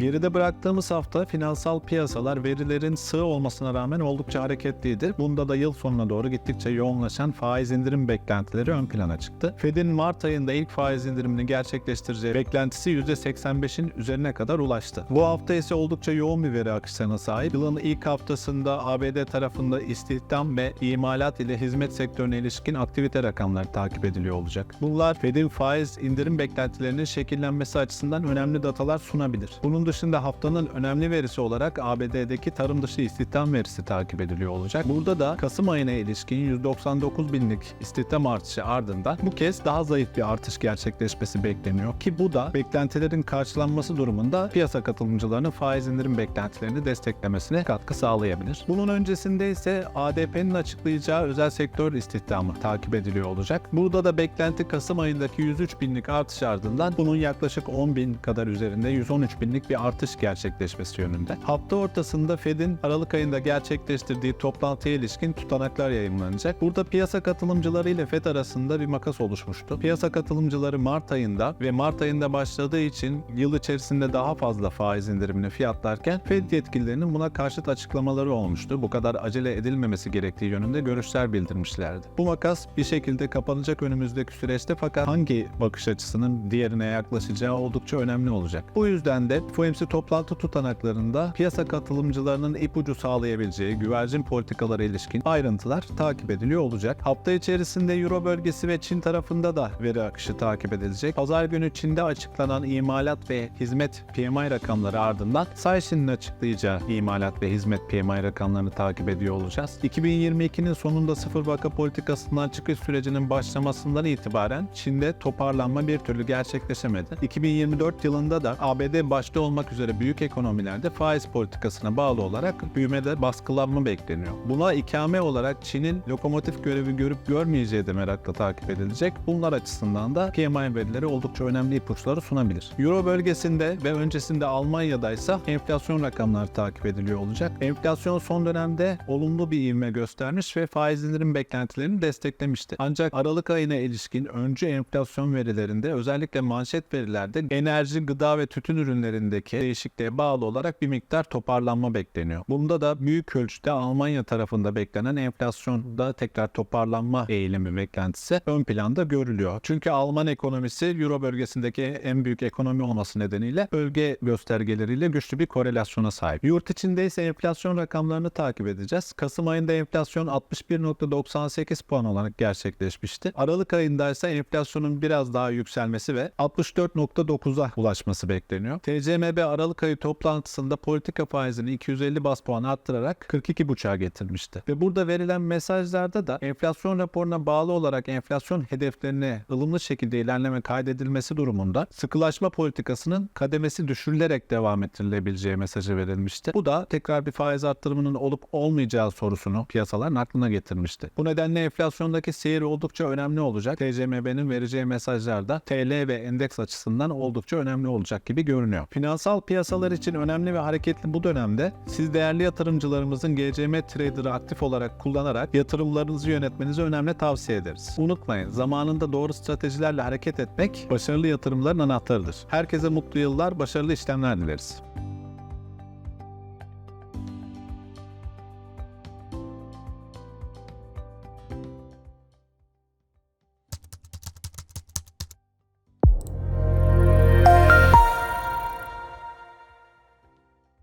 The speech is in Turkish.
Geride bıraktığımız hafta finansal piyasalar verilerin sığ olmasına rağmen oldukça hareketliydi. Bunda da yıl sonuna doğru gittikçe yoğunlaşan faiz indirim beklentileri ön plana çıktı. Fed'in Mart ayında ilk faiz indirimini gerçekleştireceği beklentisi %85'in üzerine kadar ulaştı. Bu hafta ise oldukça yoğun bir veri akışlarına sahip. Yılın ilk haftasında ABD tarafında istihdam ve imalat ile hizmet sektörüne ilişkin aktivite rakamları takip ediliyor olacak. Bunlar Fed'in faiz indirim beklentilerinin şekillenmesi açısından önemli datalar sunabilir. Bunun dışında haftanın önemli verisi olarak ABD'deki tarım dışı istihdam verisi takip ediliyor olacak. Burada da Kasım ayına ilişkin 199 binlik istihdam artışı ardından bu kez daha zayıf bir artış gerçekleşmesi bekleniyor ki bu da beklentilerin karşılanması durumunda piyasa katılımcılarının faiz indirim beklentilerini desteklemesine katkı sağlayabilir. Bunun öncesinde ise ADP'nin açıklayacağı özel sektör istihdamı takip ediliyor olacak. Burada da beklenti Kasım ayındaki 103 binlik artış ardından bunun yaklaşık 10 bin kadar üzerinde 113 binlik bir artış gerçekleşmesi yönünde. Hafta ortasında Fed'in Aralık ayında gerçekleştirdiği toplantıya ilişkin tutanaklar yayınlanacak. Burada piyasa katılımcıları ile Fed arasında bir makas oluşmuştu. Piyasa katılımcıları Mart ayında ve Mart ayında başladığı için yıl içerisinde daha fazla faiz indirimini fiyatlarken Fed yetkililerinin buna karşıt açıklamaları olmuştu. Bu kadar acele edilmemesi gerektiği yönünde görüşler bildirmişlerdi. Bu makas bir şekilde kapanacak önümüzdeki süreçte fakat hangi bakış açısının diğerine yaklaşacağı oldukça önemli olacak. Bu yüzden de FOMC toplantı tutanaklarında piyasa katılımcılarının ipucu sağlayabileceği güvercin politikalara ilişkin ayrıntılar takip ediliyor olacak. Hafta içerisinde Euro bölgesi ve Çin tarafında da veri akışı takip edilecek. Pazar günü Çin'de açıklanan imalat ve hizmet PMI rakamları ardından Caixin'in açıklayacağı imalat ve hizmet PMI rakamlarını takip ediyor olacağız. 2022'nin sonunda sıfır vaka politikasından çıkış sürecinin başlamasından itibaren Çin'de toparlanma bir türlü gerçekleşemedi. 2024 yılında da ABD başta olmak üzere büyük ekonomilerde faiz politikasına bağlı olarak büyümede baskılanma bekleniyor. Buna ikame olarak Çin'in lokomotif görevi görüp görmeyeceği de merakla takip edilecek. Bunlar açısından da PMI verileri oldukça önemli ipuçları sunabilir. Euro bölgesinde ve öncesinde Almanya'da ise enflasyon rakamları takip ediliyor olacak. Enflasyon son dönemde olumlu bir ivme göstermiş ve faiz indirim beklentilerini desteklemişti. Ancak Aralık ayına ilişkin öncü enflasyon verilerinde özellikle manşet verilerde enerji, gıda ve tütün ürünlerindeki değişikliğe bağlı olarak bir miktar toparlanma bekleniyor. Bunda da büyük ölçüde Almanya tarafında beklenen enflasyonda tekrar toparlanma eğilimi beklentisi ön planda görülüyor. Çünkü Alman ekonomisi Euro bölgesindeki en büyük ekonomi olması nedeniyle bölge göstergeleriyle güçlü bir korelasyona sahip. Yurt içinde ise enflasyon rakamlarını takip edeceğiz. Kasım ayında enflasyon 61.98 puan olarak gerçekleşmişti. Aralık ayında ise enflasyonun biraz daha yükselmesi ve 64.9'a ulaşması bekleniyor. TCMB Aralık ayı toplantısında politika faizini 250 bas puan arttırarak 42.5'a getirmişti. Ve burada verilen mesajlarda da enflasyon raporuna bağlı olarak enflasyon hedeflerine ılımlı şekilde ilerleme kaydedilmesi durumunda sıkılaşma politikasının kademesi düşürülerek devam ettirilebileceği mesajı verilmişti. Bu da tekrar bir faiz arttırımının olup olmayacağı sorusunu piyasaların aklına getirmişti. Bu nedenle enflasyondaki seyir oldukça önemli olacak. TCMB'nin vereceği mesajlar da TL ve endeks açısından oldukça önemli olacak gibi görünüyor. Finansal piyasalar için önemli ve hareketli bu dönemde siz değerli yatırımcılarımızın GCM Trader'ı aktif olarak kullanarak yatırımlarınızı yönetmenizi önemli tavsiye ederiz. Unutmayın zamanında doğru stratejilerle hareket etmek başarılı yatırımların anahtarıdır. Herkese mutlu yıllar, başarılı işlemler dileriz.